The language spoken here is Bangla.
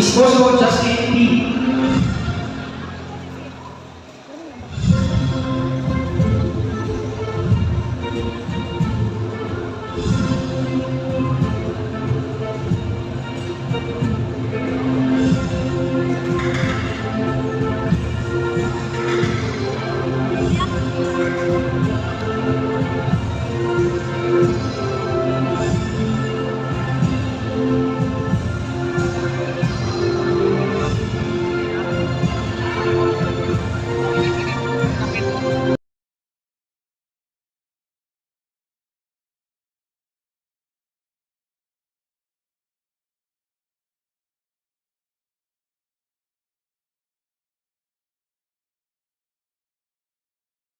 Disposable just in P.